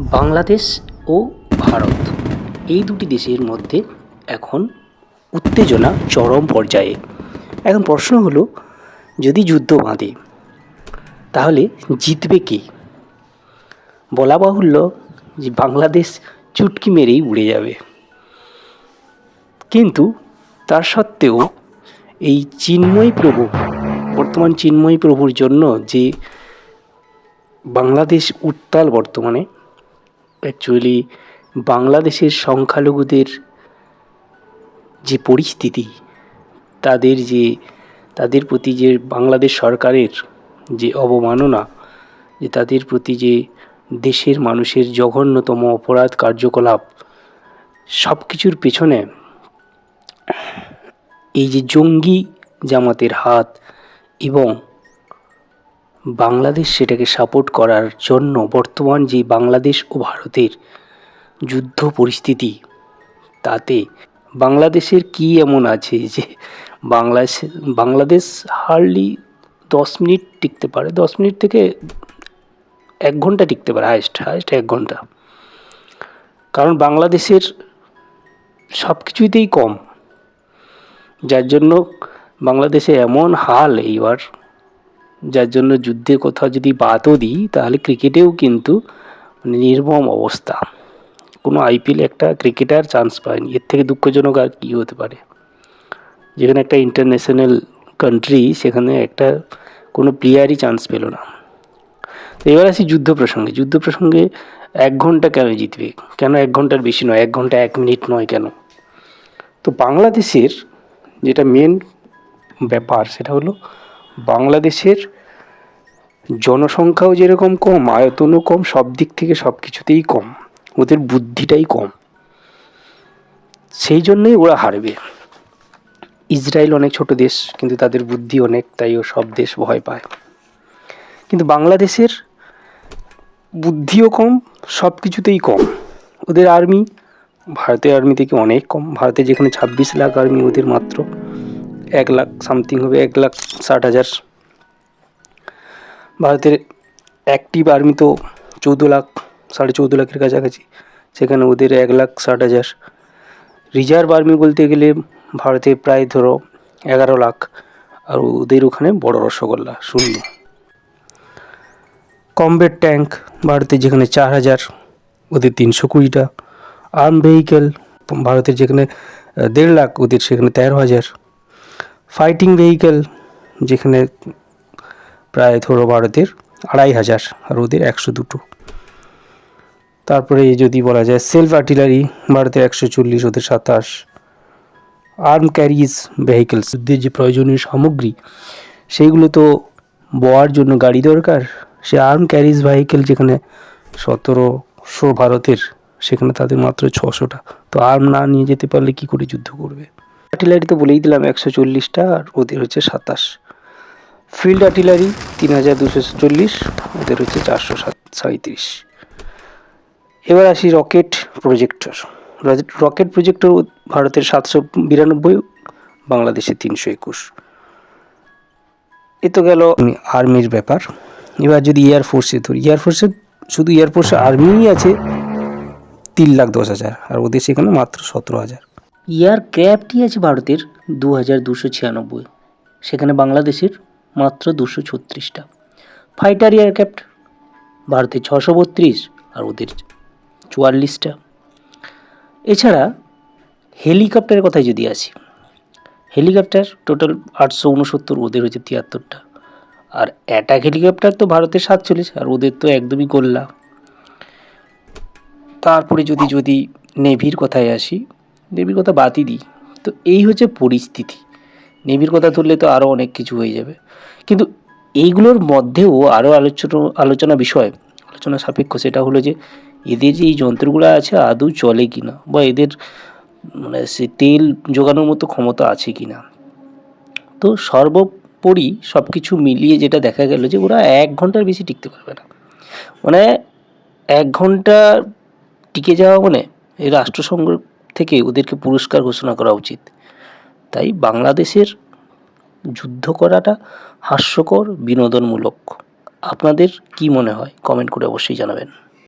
বাংলাদেশ ও ভারত। এই দুটি দেশের মধ্যে এখন উত্তেজনা চরম পর্যায়ে। এখন প্রশ্ন হলো, যদি যুদ্ধ বাঁধে, তাহলে জিতবে কে? বলা বাহুল্য যে বাংলাদেশ চুটকি মেরেই উড়ে যাবে। কিন্তু তার সত্ত্বেও এই চিন্ময় প্রভু, বর্তমান চিন্ময় প্রভুর জন্য যে বাংলাদেশ উত্তাল বর্তমানে অ্যাকচুয়ালি বাংলাদেশের সংখ্যালঘুদের যে পরিস্থিতি, তাদের যে, তাদের প্রতি যে বাংলাদেশ সরকারের যে অবমাননা, যে তাদের প্রতি যে দেশের মানুষের জঘন্যতম অপরাধ কার্যকলাপ সব কিছুর পেছনে এই যে জঙ্গি জামাতের হাত এবং বাংলাদেশ সেটাকে সাপোর্ট করার জন্য বর্তমান যে বাংলাদেশ ও ভারতের যুদ্ধ পরিস্থিতি, তাতে বাংলাদেশের কী এমন আছে যে বাংলাদেশ বাংলাদেশ হার্ডলি দশ মিনিট টিকতে পারে। দশ মিনিট থেকে এক ঘণ্টা টিকতে পারে হায়েস্ট হায়েস্ট এক ঘণ্টা। কারণ বাংলাদেশের সব কিছুতেই কম। যার জন্য বাংলাদেশে এমন হাল এইবার যার জন্য যুদ্ধে কোথাও যদি বাদও দিই, তাহলে ক্রিকেটেও কিন্তু মানে নির্মম অবস্থা। কোনো আইপিএলে একটা ক্রিকেটার চান্স পায়নি। এর থেকে দুঃখজনক আর কী হতে পারে? যেখানে একটা ইন্টারন্যাশনাল কান্ট্রি সেখানে একটা কোনো প্লেয়ারই চান্স পেল না। তো এবার আসি যুদ্ধ প্রসঙ্গে। যুদ্ধ প্রসঙ্গে এক ঘণ্টা কেন জিতবে? কেন এক ঘণ্টার বেশি নয়? এক ঘণ্টা এক মিনিট নয় কেন? তো বাংলাদেশের যেটা মেন ব্যাপার, সেটা হলো বাংলাদেশের জনসংখ্যাও যেরকম কম, আয়তনও কম, সব দিক থেকে সব কিছুতেই কম, ওদের বুদ্ধিটাই কম। সেই জন্যই ওরা হারবে। ইসরায়েল অনেক ছোট দেশ, কিন্তু তাদের বুদ্ধি অনেক, তাই ও সব দেশ ভয় পায়। কিন্তু বাংলাদেশের বুদ্ধিও কম, সব কিছুতেই কম। ওদের আর্মি ভারতের আর্মি থেকে অনেক কম। ভারতে যেখানে ছাব্বিশ লাখ আর্মি ওদের মাত্র এক লাখ সামথিং হবে এক লাখ ষাট হাজার। ভারতের অ্যাক্টিভ আর্মি তো চৌদ্দ লাখ, সাড়ে চৌদ্দ লাখের কাছাকাছি, সেখানে ওদের এক লাখ ষাট হাজার। রিজার্ভ আর্মি বলতে গেলে ভারতে প্রায় ধরো এগারো লাখ, আর ওদের ওখানে বড় রসগোল্লা, শূন্য। কমবেট ট্যাঙ্ক ভারতে যেখানে চার হাজার, ওদের তিনশো কুড়িটা। আর্ম ভেহিকেল ভারতের যেখানে দেড় লাখ, ওদের সেখানে তেরো হাজার। ফাইটিং ভেহিকেল, যেখানে প্রায় ধরো ভারতের আড়াই হাজার আর ওদের একশো দুটো। তারপরে যদি বলা যায় সেলফ আর্টিলারি ভারতের একশো চল্লিশ, ওদের সাতাশ। আর্ম ক্যারিজ ভেহিকেলস, যুদ্ধের যে প্রয়োজনীয় সামগ্রী, সেইগুলো তো বওয়ার জন্য গাড়ি দরকার। সে আর্ম ক্যারিজ ভেহিকেল যেখানে সতেরোশো ভারতের, সেখানে তাদের মাত্র ছশোটা। তো আর্ম না নিয়ে যেতে পারলে কি করে যুদ্ধ করবে? আর্টিলারি তো বলেই দিলাম, একশো চল্লিশটা আর ওদের হচ্ছে সাতাশ। ফিল্ড আর্টিলারি তিন হাজার দুশো চল্লিশ, ওদের হচ্ছে চারশো সাত সাঁত্রিশ এবার আসি রকেট প্রজেক্টর। রকেট প্রজেক্টর ভারতের সাতশো বিরানব্বই, বাংলাদেশে তিনশো একুশ। এ তো গেল আর্মির ব্যাপার। এবার যদি এয়ারফোর্সে ধরি এয়ারফোর্সে শুধু এয়ারফোর্সে আর্মিই আছে তিন লাখ দশ হাজার, আর ওদের সেখানে মাত্র সতেরো হাজার। এয়ার ক্র্যাফটই আছে ভারতের দু হাজার দুশো ছিয়ানব্বই। সেখানে বাংলাদেশের মাত্র দুশো ছত্রিশটা। ফাইটার এয়ারক্রাফট ভারতের ছশো বত্রিশ আর ওদের চুয়াল্লিশটা। এছাড়া হেলিকপ্টারের কথায় যদি আসি, হেলিকপ্টার টোটাল আটশো উনসত্তর ওদের হচ্ছে তিয়াত্তরটা। আর অ্যাটাক হেলিকপ্টার তো ভারতের সাতচল্লিশ, আর ওদের তো একদমই গোল্লা। তারপরে যদি যদি নেভির কথায় আসি নেভির কথা বাদই দিই। তো এই হচ্ছে পরিস্থিতি। নেভির কথা তুললে তো আরও অনেক কিছু হয়ে যাবে। কিন্তু এইগুলোর মধ্যেও আরও আলোচনা আলোচনা বিষয়, আলোচনা সাপেক্ষ সেটা হলো যে, এদের যে এই যন্ত্রগুলো আছে আদৌ চলে কি না বা এদের মানে সে তেল জোগানোর মতো ক্ষমতা আছে কি না তো সর্বোপরি সব কিছু মিলিয়ে যেটা দেখা গেল যে, ওরা এক ঘণ্টার বেশি টিকতে পারবে না। মানে এক ঘণ্টা টিকে যাওয়া মানে এই রাষ্ট্রসংঘ থেকে ওদেরকে পুরস্কার ঘোষণা করা উচিত। তাই বাংলাদেশের যুদ্ধ করাটা হাস্যকর, বিনোদনমূলক। আপনাদের কি মনে হয়? কমেন্ট করে অবশ্যই জানাবেন।